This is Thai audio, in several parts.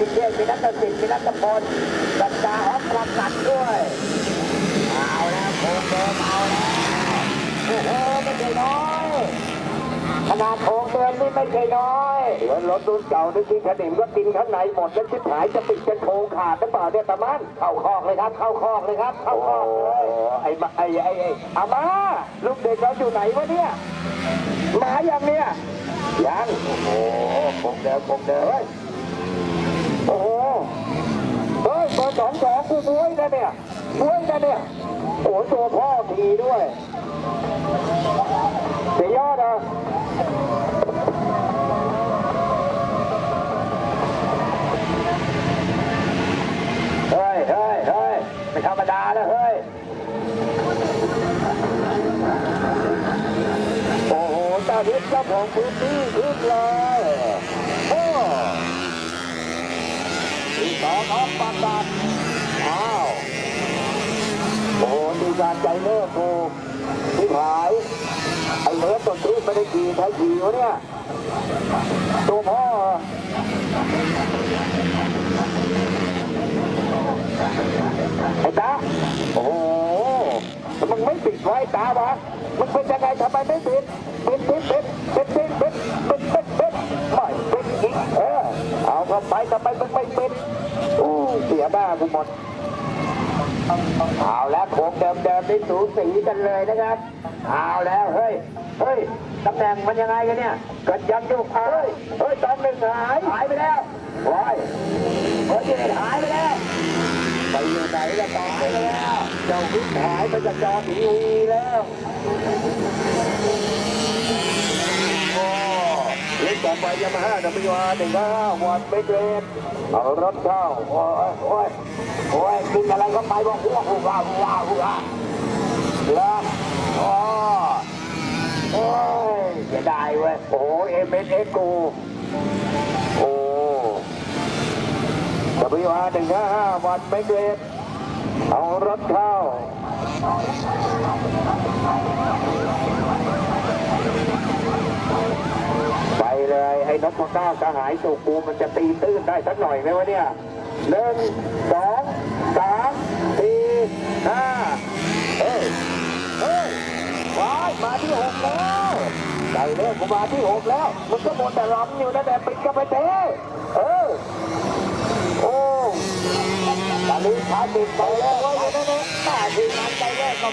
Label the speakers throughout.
Speaker 1: พิเชษมีนัทสิทธิ์มีนัทพลสัจจาฮอปประกัดด้วยเอาแล้วโคงเดิมเอาแล้วโอ้โหไม่ใช่น้อยขนาดโคงเดิมนี่ไม่ใช่น้อยเหมือนรถรุ่นเก่าที่กินขนิมก็กินข้างในหมดแล้วชิบหายจะปิดจะโคงขาดหรือเปล่าเนี่ยตะมันเข้าคอกเลยครับเข้าคอกเลยครับเข้าคอกเลยไอ้มาไอ้ไอ้ไอ้อามาลูกเด็กเราอยู่ไหนวะเนี่ยมาอย่างเนี้ยยังโอ้โหคงเดิมคงเดิม ฮ้ยเบอร์สองสองกูบ้วยนะเนี่ยบ้วยนะเนี่ยโอ้ตัวพ่อทีด้วยเสียยอดอะเฮ้ยเฮ้ยเฮ้ยไม่ธรรมดาแล้วเฮ้ย โอ้โหเจ้าทิพย์เจ้าของพื้นที่ขึ้นเลยโอ้ที่สองออกปากกาดอ้าว โอ้ โหมีการใจเลิกถูกที่หาย ไอ้เลิศตัวที่ไม่ได้ขี่ใช้ขี่วะเนี่ย ตัวพ่อไอ้ตาโอ้โหมึงไม่ปิดไว้ตาวะมึงเป็นยังไงทำไมไม่ปิดปิดปิดปิดปิดปิดปิดปิดปิดปิดไม่ปิดอีกเออเอาเข้าไปทำไมมึงไม่ปิดอู้เสียบ้ากูหมด เอาแล้วโขงเดิมเดิมๆนี่สูสีกันเลยนะครับ เอาแล้วเฮ้ย เฮ้ยตำแหน่งมันยังไงกันเนี่ยเกิดยังอยู่เฮ้ย เฮ้ยตอนหนึ่งหายหายไปแล้วโอ้ยเฮ้ยหายไปแล้วไปอยู่ไหนละตอนไปแล้ว เจ้าพิษหายไปจากจอทีวีแล้วโอ้เล่น ต่อไปยามาฮ่าดับเบิลยูอาร์หนึ่งห้าวันเบเกรดเอารถเข้าโอ้ยโอ้ยโอ้ยกินอะไรก็ไปบอกหัวหัวหัวหัวหัวแล้วโอ้โอ้ยเสียดายเว้ยโอ้เอ็มเอสเอ็กกูโอ้ WR หนึ่งห้าห้าวันไม่เกรดเอารถเข้า ไปเลยไอ้นกพก้าวกระหายสุกูมันจะตีตื้นได้สักหน่อยไหมวะเนี่ยหนึ่งสองสามสี่ห้าเฮ้ยเฮ้ยว้ายมาที่หกแล้วใจเลิกกูมาที่หกแล้ว มันก็หมดแต่รำอยู่นะแต่ปิดกันไปเต้เออโอ้ตอนนี้ชาติดไปแล้วไว้อยู่นั่นเองแต่ที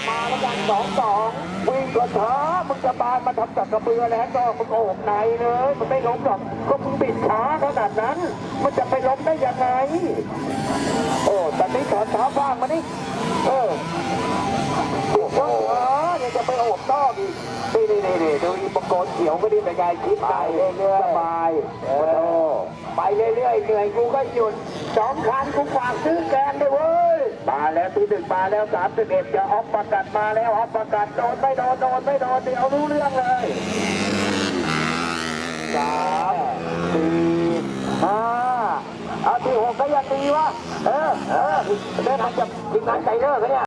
Speaker 1: มงานใจแรกก็มาแล้วกันสองสองวิ่งก็ช้ามึงจะบานมาทำจากกระเบือแล้วก็มึงโอบในเลยมันไม่ล้มหรอกก็มึงบิดช้าขนาดนั้น มันจะไปล้มได้ยังไง โอ้ตอนนี้ถอนเท้าบ้างมานี่เออโอ้โหยังจะไปโอบนอกอีกนี่นี่นี่นี่ดูอีปโกนเขียวก็ดีเป็นไงคิดไปเรื่อยๆสบายโอ้ไปเรื่อยๆเหนื่อยกูก็หยุดสองคันกูฝากซื้อแกงด้วยเว้ย มาแล้วที่หนึ่งมาแล้วสามสิบเอ็ดจะออฟประกาศมาแล้วออฟประกาศโดนไม่โดนโดนไม่โดนเดี๋ยวรู้เรื่องเลยสามสี่ห้าเอาที่หกก็ยังดีวะเออเออเดินทางจะทีมงานใจเลิกเนี่ย